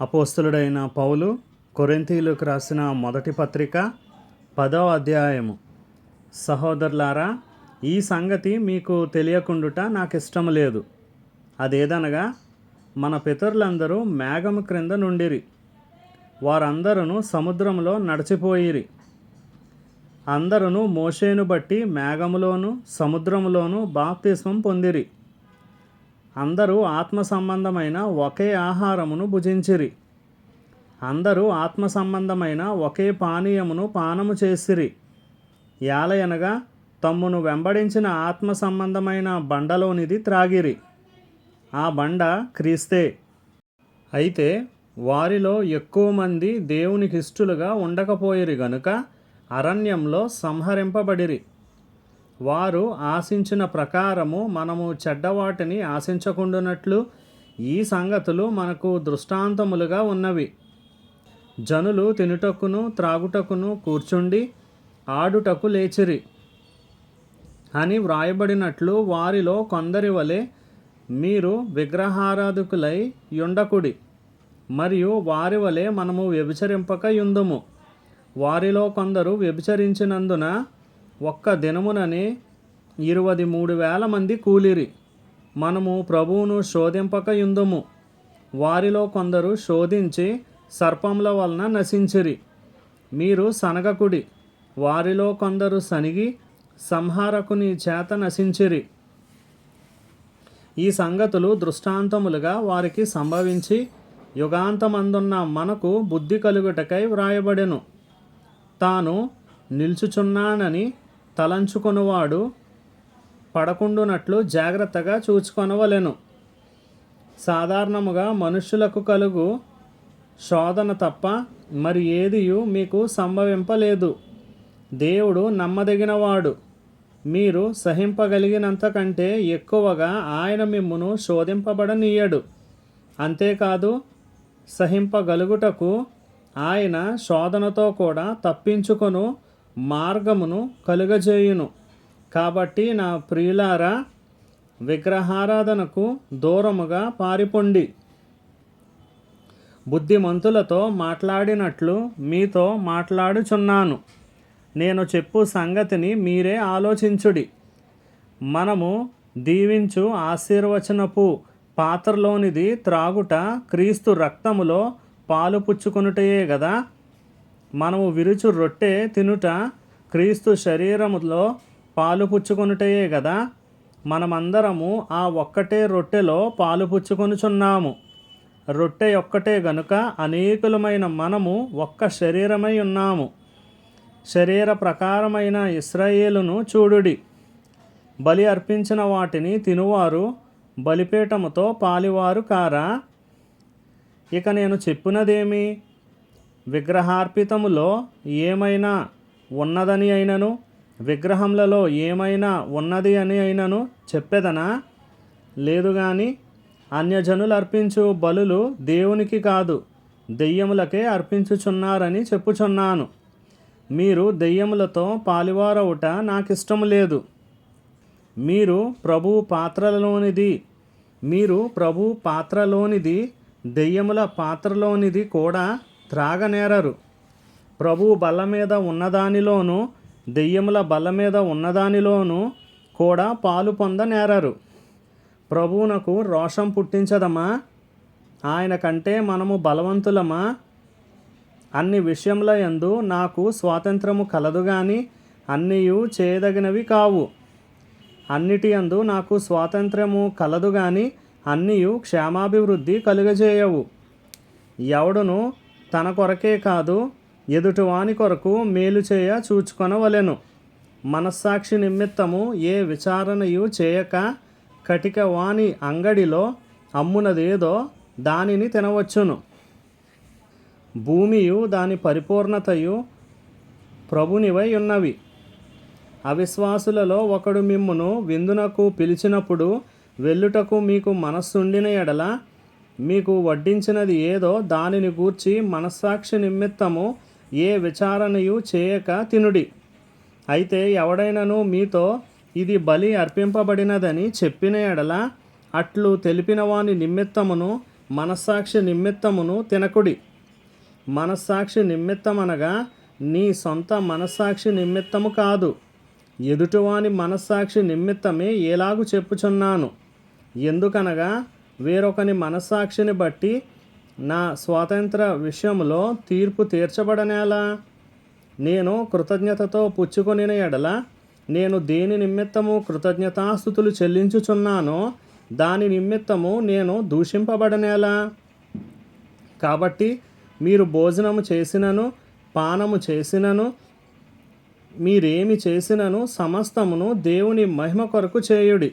అపోస్తులుడైన పౌలు కొరెంతీలకు రాసిన మొదటి పత్రిక పదవ అధ్యాయము. సహోదరులారా ఈ సంగతి మీకు తెలియకుండుట నాకు ఇష్టం లేదు. అదేదనగా మన పితరులందరూ మేఘము క్రింద నుండిరి. వారందరూ సముద్రంలో నడిచిపోయిరి. అందరూ మోషేను బట్టి మేఘములోను సముద్రములోను బాప్తిస్మం పొందిరి. అందరూ ఆత్మ సంబంధమైన ఒకే ఆహారమును భుజించిరి. అందరూ ఆత్మ సంబంధమైన ఒకే పానీయమును పానము చేసిరి. యాలయనగా తమ్మును వెంబడించిన ఆత్మ సంబంధమైన బండలోనిది త్రాగిరి. ఆ బండ క్రీస్తే. అయితే వారిలో ఎక్కువ మంది దేవునికి ఇష్టలుగా ఉండకపోయిరి గనుక అరణ్యంలో సంహరింపబడిరి. వారు ఆశించిన ప్రకారము మనము చెడ్డవాటిని ఆశించకుండానట్లు ఈ సంగతులు మనకు దృష్టాంతములుగా ఉన్నవి. జనులు తినుటకును త్రాగుటకును కూర్చుండి ఆడుటకు లేచిరి అని వ్రాయబడినట్లు వారిలో కొందరి వలె మీరు విగ్రహారాధకులై యుండకుడి మరియు వారి వలె మనము వ్యభిచరింపక యుందుము. వారిలో కొందరు వ్యభిచరించినందున ఒక్క దినముననే ఇరవై మూడు వేల మంది కూలిరి. మనము ప్రభువును శోధింపక యుందుము వారిలో కొందరు శోధించి సర్పముల వలన నశించిరి. మీరు సనగకుడి. వారిలో కొందరు సనిగి సంహారకుని చేత నశించిరి. ఈ సంగతులు దృష్టాంతములుగా వారికి సంభవించి యుగాంతమందున్న మనకు బుద్ధి కలుగుటకై వ్రాయబడెను. తాను నిల్చుచున్నానని తలంచుకొనువాడు పడకుండునట్లు జాగ్రత్తగా చూచుకొనవలెను. సాధారణముగా మనుష్యులకు కలుగు శోధన తప్ప మరి ఏదియు మీకు సంభవింపలేదు. దేవుడు నమ్మదగినవాడు. మీరు సహింపగలిగినంత కంటే ఎక్కువగా ఆయన మిమ్మును శోధింపబడనీయడు. అంతేకాదు సహింపగలుగుటకు ఆయన శోధనతో కూడా తప్పించుకొను మార్గమును కలుగజేయును. కాబట్టి నా ప్రియులారా విగ్రహారాధనకు దూరముగా పారిపొండి. బుద్ధిమంతులతో మాట్లాడినట్లు మీతో మాట్లాడుచున్నాను. నేను చెప్పు సంగతిని మీరే ఆలోచించుడి. మనము దీవించు ఆశీర్వచనపు పాత్రలోనిది త్రాగుట క్రీస్తు రక్తములో పాలు పుచ్చుకొనుటయే గదా. మనము విరుచు రొట్టె తినుట క్రీస్తు శరీరములో పాలు పుచ్చుకొనుటయే కదా మనమందరము ఆ ఒక్కటే రొట్టెలో పాలు పుచ్చుకొనుచున్నాము. రొట్టె ఒక్కటే గనుక అనేకులమైన మనము ఒక్క శరీరమై ఉన్నాము. శరీర ప్రకారమైన ఇస్రాయేలును చూడుడి. బలి అర్పించిన వాటిని తినువారు బలిపీఠముతో పాలివారు కారా? ఇక నేను చెప్పినదేమి? విగ్రహార్పితములో ఏమైనా ఉన్నదని అయినను? విగ్రహములలో ఏమైనా ఉన్నది అని అయినను చెప్పేదనా? లేదు కానీ అన్యజనులు అర్పించు బలులు దేవునికి కాదు దెయ్యములకే అర్పించుచున్నారని చెప్పుచున్నాను. మీరు దెయ్యములతో పాలివారవుట నాకు ఇష్టం లేదు. మీరు ప్రభు పాత్రలోనిది మీరు ప్రభు పాత్రలోనిది దెయ్యముల పాత్రలోనిది కూడా త్రాగనేరరు. ప్రభువు బల్ల మీద ఉన్నదానిలోనూ దెయ్యముల బల్ల మీద ఉన్నదానిలోనూ కూడా పాలు పొందనేరరు. ప్రభువునకు రోషం పుట్టించదమా? ఆయన కంటే మనము బలవంతులమా? అన్ని విషయముల యందు నాకు స్వాతంత్రము కలదు కానీ అన్నీయు చేయదగినవి కావు. అన్నిటి యందు నాకు స్వాతంత్రము కలదు కానీ అన్నీయు క్షేమాభివృద్ధి కలుగజేయవు. ఎవడును తన కొరకే కాదు ఎదుటివాని కొరకు మేలు చేయ చూచుకొనవలెను. మనస్సాక్షి నిమిత్తము ఏ విచారణయు చేయక కటిక వాణి అంగడిలో అమ్మునదేదో దానిని తినవచ్చును. భూమియు దాని పరిపూర్ణతయు ప్రభునివై ఉన్నవి అవిశ్వాసులలో ఒకడు మిమ్మును విందునకు పిలిచినప్పుడు వెళ్ళుటకు మీకు మనస్సుండిన ఎడల మీకు వడ్డించినది ఏదో దానిని గూర్చి మనస్సాక్షి నిమిత్తము ఏ విచారణయు చేయక తినుడి. అయితే ఎవడైనను మీతో ఇది బలి అర్పింపబడినదని చెప్పిన ఎడల అట్లు తెలిపిన వాని నిమిత్తమును మనస్సాక్షి నిమిత్తమును తినకుడి. మనస్సాక్షి నిమిత్తమనగా నీ సొంత మనస్సాక్షి నిమిత్తము కాదు. ఎదుటివాని మనస్సాక్షి నిమిత్తమే ఎలాగు చెప్పుచున్నాను. ఎందుకనగా వేరొకని మనస్సాక్షిని బట్టి నా స్వాతంత్ర విషయంలో తీర్పు తీర్చబడనేలా నేను కృతజ్ఞతతో పుచ్చుకొనిన ఎడల నేను దేని నిమిత్తము కృతజ్ఞతాస్థుతులు చెల్లించుచున్నానో దాని నిమిత్తము నేను దూషింపబడనేలా కాబట్టి మీరు భోజనము చేసినను పానము చేసినను మీరేమి చేసినను సమస్తమును దేవుని మహిమ కొరకు చేయుడి.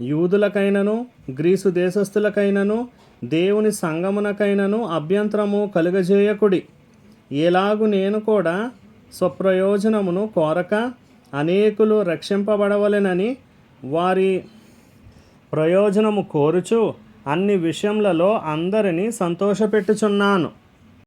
యూదులకైనను గ్రీసు దేశస్థులకైనను దేవుని సంగమునకైనను అభ్యంతరము కలుగజేయకుడి. ఎలాగు నేను కూడా స్వప్రయోజనమును కోరక అనేకులు రక్షింపబడవలెనని వారి ప్రయోజనము కోరుచు అన్ని విషయములలో అందరినీ సంతోషపెట్టుచున్నాను.